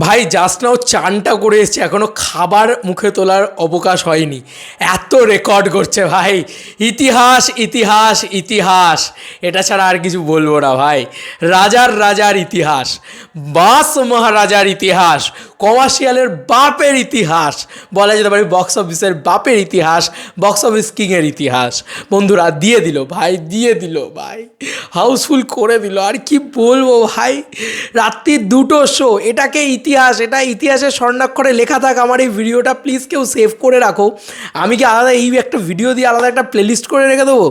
ভাই just now চানটা করে এসছে এখনও খাবার মুখে তোলার অবকাশ হয়নি। এত রেকর্ড করছে ভাই। ইতিহাস ইতিহাস ইতিহাস। এটা ছাড়া আর কিছু বলব না ভাই। রাজার রাজার ইতিহাস, বাস মহারাজার ইতিহাস, কমার্শিয়ালের বাপের ইতিহাস, বলা যেতে পারে বক্স অফিসের বাপের ইতিহাস বক্স অফিস কিংয়ের ইতিহাস। বন্ধুরা, দিয়ে দিল ভাই, দিয়ে দিল ভাই। হাউসফুল করে দিল। আর কি বলব ভাই? রাত্রির দুটো শো এটাকে ইতিহাস, এটা ইতিহাসের স্বর্ণাক্ষরে লেখা থাক আমার এই ভিডিওটা প্লিজ কেউ সেভ করে রাখো। আমি কি আলাদা এই একটা ভিডিও দিয়ে আলাদা একটা প্লেলিস্ট করে রেখে দেবো?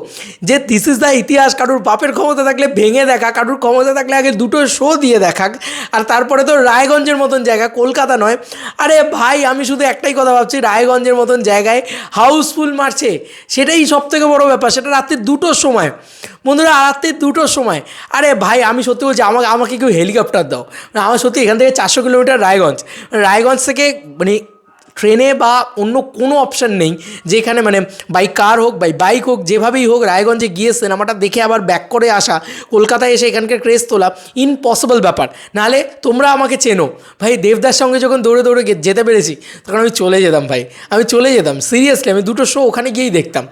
যে দিস ইজ দ্য ইতিহাস, কারুর বাপের ক্ষমতা থাকলে ভেঙে দেখা, কারুর ক্ষমতা থাকলে আগে দুটো শো দিয়ে দেখাক, আর তারপরে তো রায়গঞ্জের মতন জায়গা, কলকাতা নয়। আরে ভাই, আমি শুধু একটাই কথা ভাবছি, রায়গঞ্জের মতন জায়গায় হাউসফুল মারছে, সেটাই সব থেকে বড় ব্যাপার, সেটা রাত্রির দুটোর সময়। বন্ধুরা রাত্রির দুটোর সময়। আরে ভাই, আমি সত্যি বলছি, আমাকে আমাকে কেউ হেলিকপ্টার দাও। মানে আমার সত্যি এখান থেকে চারশো কিলোমিটার রায়গঞ্জ। রায়গঞ্জ থেকে মানে ট্রেনে বা অন্য কোনো অপশান নেই, যেখানে মানে বাই কার হোক বাই বাইক হোক, যেভাবেই হোক, রায়গঞ্জে গিয়ে সিনেমাটা দেখে আবার ব্যাক করে আসা, কলকাতায় এসে এখানকার ক্রেজ তোলা ইম্পসিবল ব্যাপার। নাহলে তোমরা আমাকে চেনো। ভাই দেবদার সঙ্গে যখন দৌড়ে দৌড়ে যেতে পেরেছি, তখন আমি চলে যেতাম ভাই। আমি চলে যেতাম সিরিয়াসলি আমি দুটো শো ওখানে গিয়েই দেখতাম।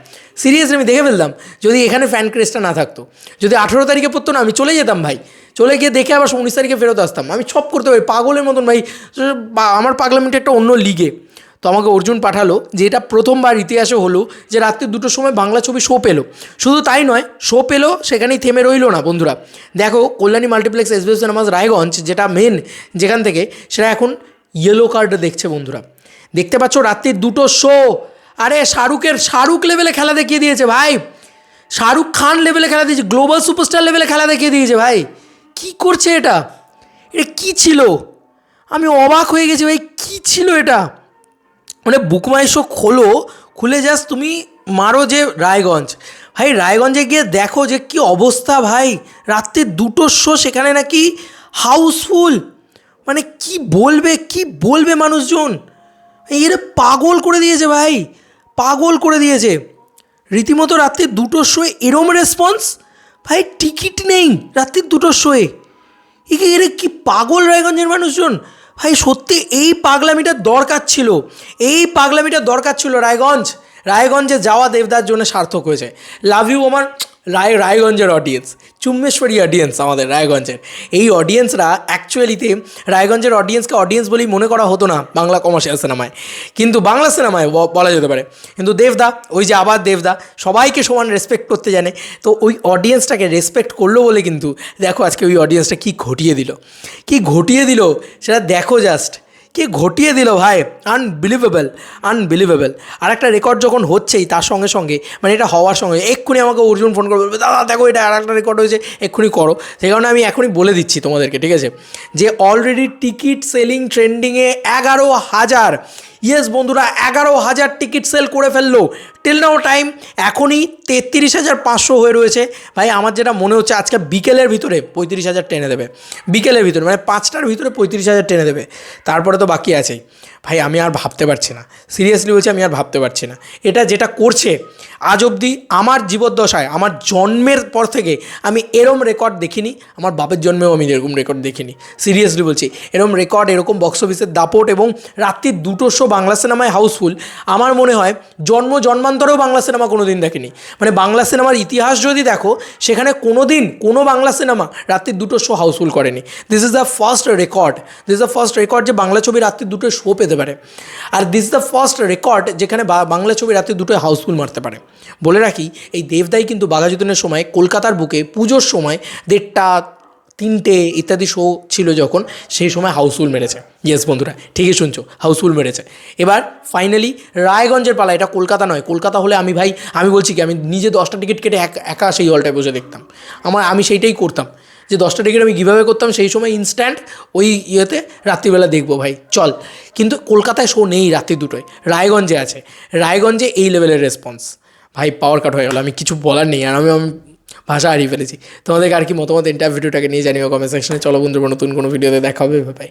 সিরিয়াসলি আমি দেখে ফেলতাম, যদি এখানে ফ্যান ক্রেজটা না থাকতো। যদি আঠেরো তারিখে পড়তো না, আমি চলে যেতাম ভাই। চলে গিয়ে দেখে আবার উনিশ তারিখে ফেরত আসতাম। আমি সব করতে পারি। পাগলের মতন ভাই আমার পাগলামিটা একটা অন্য লিগে। তো আমাকে অর্জুন পাঠালো যে এটা প্রথমবার ইতিহাসে হলো যে রাত্রি দুটোর সময় বাংলা ছবি শো পেল। শুধু তাই নয় শো পেল, সেখানেই থেমে রইল না বন্ধুরা। দেখো, Kalyani multiplex SBS cinemas Raiganj, যেটা মেন যেখান থেকে, সেটা এখন ইয়েলো কার্ড দেখছে বন্ধুরা। দেখতে পাচ্ছ রাত্রির দুটো শো আরে শাহরুখের, শাহরুখ লেভেলে খেলা দেখিয়ে দিয়েছে ভাই। শাহরুখ খান লেভেলে খেলা দিয়েছে গ্লোবাল সুপারস্টার লেভেলে খেলা দেখিয়ে দিয়েছে ভাই। কি করছে এটা? এটা কি ছিল? আমি অবাক হয়ে গেছি ভাই, কি ছিল এটা? মানে বুকমাই শো খোলো, খুলে জাস্ট তুমি মারো যে রায়গঞ্জ। ভাই, রায়গঞ্জে গিয়ে দেখো যে কি অবস্থা ভাই। রাত্রে দুটোর শো সেখানে নাকি হাউসফুল মানে কি বলবে কি বলবে মানুষজন? এর পাগল করে দিয়েছে ভাই, পাগল করে দিয়েছে। রীতিমতো রাত্রে দুটোর শোয়ে এরম রেসপন্স ভাই, টিকিট নেই রাত্রির দুটোর শোয়ে। একে এর কি পাগল রায়গঞ্জের মানুষজন? ভাই, সত্যি এই পাগলামিটার দরকার ছিল। এই পাগলামিটার দরকার ছিল রায়গঞ্জ। রায়গঞ্জে যাওয়া দেবদার জন্য সার্থক হয়েছে। লাভ ইউ আমার রায় রায়গঞ্জের অডিয়েন্স চুম্বেশ্বরী অডিয়েন্স আমাদের রায়গঞ্জের। এই অডিয়েন্সরা অ্যাকচুয়ালিতে রায়গঞ্জের অডিয়েন্সকে অডিয়েন্স বলেই মনে করা হতো না বাংলা কমার্শিয়াল সিনেমায় কিন্তু বাংলা সিনেমায় বলা যেতে পারে। কিন্তু দেবদা, ওই যে আবার দেবদা, সবাইকে সমান রেসপেক্ট করতে জানে। তো ওই অডিয়েন্সটাকে রেসপেক্ট করল বলে কিন্তু দেখো আজকে ওই অডিয়েন্সটা কী ঘটিয়ে দিল। কি ঘটিয়ে দিল সেটা দেখো জাস্ট কি ঘটিয়ে দিল ভাই? আনবিলিভেবল আনবিলিভেবল আর একটা রেকর্ড যখন হচ্ছেই, তার সঙ্গে সঙ্গে মানে এটা হওয়ার সঙ্গে, এক্ষুনি আমাকে অর্জুন ফোন করবে দাদা, দেখো এটা আর একটা রেকর্ড হয়েছে, এক্ষুনি করো। সেই কারণে আমি এখনই বলে দিচ্ছি তোমাদেরকে, ঠিক আছে? যে অলরেডি টিকিট সেলিং ট্রেন্ডিংয়ে এগারো হাজার। ইয়েস বন্ধুরা, এগারো হাজার টিকিট সেল করে ফেলল। টিল নাও টাইম এখনই তেত্রিশ হাজার পাঁচশো হয়ে রয়েছে। ভাই, আমার যেটা মনে হচ্ছে, আজকে বিকেলের ভিতরে পঁয়ত্রিশ হাজার টেনে দেবে। বিকেলের ভিতরে মানে পাঁচটার ভিতরে পঁয়ত্রিশ হাজার টেনে দেবে। তারপরে তো বাকি আছেই। ভাই, আমি আর ভাবতে পারছি না। সিরিয়াসলি বলছি, আমি আর ভাবতে পারছি না। এটা যেটা করছে, আজ অবধি আমার জীবদ্দশায়, আমার জন্মের পর থেকে আমি এরম রেকর্ড দেখিনি। আমার বাপের জন্মেও আমি এরকম রেকর্ড দেখিনি। সিরিয়াসলি বলছি, এরম রেকর্ড এরকম বক্স অফিসের দাপট এবং রাত্রির দুটো শো বাংলা সিনেমায় হাউসফুল, আমার মনে হয় জন্ম জন্মান্তরেও বাংলা সিনেমা কোনো দিন দেখেনি। মানে বাংলা সিনেমার ইতিহাস যদি দেখো, সেখানে কোনো দিন কোনো বাংলা সিনেমা রাত্রির দুটো শো হাউসফুল করেনি। This is the first record this is the first record যে বাংলা ছবি রাত্রির দুটো শো পেতে পারে। আর this is the first record যেখানে বাংলা ছবি রাত্রির দুটো হাউসফুল মারতে পারে। বলে রাখি, এই দেবদাই কিন্তু বাঘাযতীনের সময় কলকাতার বুকে পুজোর সময় দেড়টা তিনটে ইত্যাদি শো ছিল যখন, সেই সময় হাউসফুল মেরেছে। ইয়েস বন্ধুরা, ঠিকই শুনছো হাউসফুল মেরেছে। এবার ফাইনালি রায়গঞ্জের পালা, এটা কলকাতা নয়, কলকাতা হলে আমি ভাই, আমি বলছি কি, আমি নিজে দশটা টিকিট কেটে এক- একা সেই হলটায় বসে দেখতাম। আমার, আমি সেইটাই করতাম, যে দশটা টিকিট আমি কীভাবে করতাম, সেই সময় ইনস্ট্যান্ট ওই ইয়েতে রাত্রিবেলা দেখব ভাই, চল। কিন্তু কলকাতায় শো নেই রাত্রি দুটোয়, রায়গঞ্জে আছে। রায়গঞ্জে এই লেভেলের রেসপন্স ভাই পাওয়ার কাট হয়ে গেলো, আমি কিছু বলার নেই, আর আমি আমি ভাষা হারিয়ে ফেলেছি। তোমাদেরকে আর কি মতামত ইন্টার ভিডিওটাকে নিয়ে জানিও কমেন্ট সেকশনে চলো বন্ধুরা, নতুন কোনো ভিডিওতে দেখা হবে। ভাই